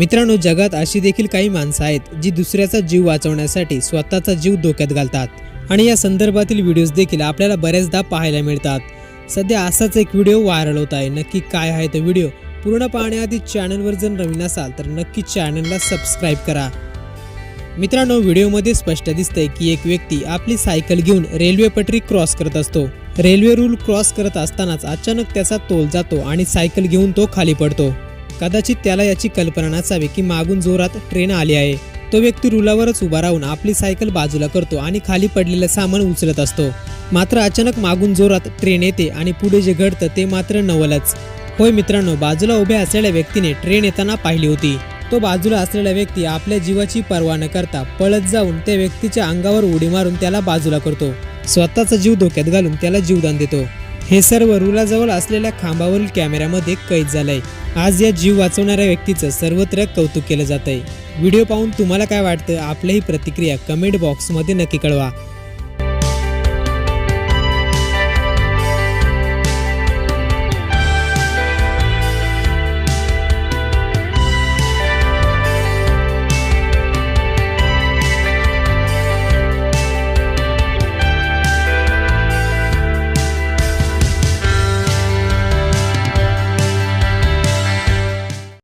मित्रांनो जगात अशी देखील काही माणसं आहेत जी दुसऱ्याचा जीव वाचवण्यासाठी स्वतःचा जीव धोक्यात घालतात. आणि या संदर्भातील व्हिडिओज देखील आपल्याला बऱ्याचदा पाहायला मिळतात. सध्या असाच एक व्हिडिओ व्हायरल होत आहे. नक्की काय आहे तो व्हिडिओ पूर्ण पाहण्याआधी चॅनलवर जर नवीन असाल तर नक्की चॅनलला सबस्क्राईब करा. मित्रांनो व्हिडिओमध्ये स्पष्ट दिसतंय की एक व्यक्ती आपली सायकल घेऊन रेल्वे पटरी क्रॉस करत असतो. रेल्वे रूल क्रॉस करत असतानाच अचानक त्याचा तोल जातो आणि सायकल घेऊन तो खाली पडतो. कदाचित त्याला याची कल्पना नसावी की मागून जोरात ट्रेन आली आहे. तो व्यक्ती रुलावरच उभा राहून आपली सायकल बाजूला करतो आणि खाली पडलेलं सामान उचलत असतो. मात्र अचानक मागून जोरात ट्रेन येते आणि पुढे जे घडतं ते मात्र नवलच. होय मित्रांनो बाजूला उभ्या असलेल्या व्यक्तीने ट्रेन येताना पाहिली होती. तो बाजूला असलेला व्यक्ती आपल्या जीवाची पर्वा न करता पळत जाऊन त्या व्यक्तीच्या अंगावर उडी मारून त्याला बाजूला करतो. स्वतःचा जीव धोक्यात घालून त्याला जीवदान देतो. हे सर्व रुलाजवळ असलेल्या खांबावरील कॅमेऱ्यामध्ये कैद झालंय. आज या जीव वाचवणाऱ्या व्यक्तीचं सर्वत्र कौतुक केलं जात आहे व्हिडिओ पाहून तुम्हाला काय वाटतं? आपल्याही प्रतिक्रिया कमेंट बॉक्समध्ये नक्की कळवा.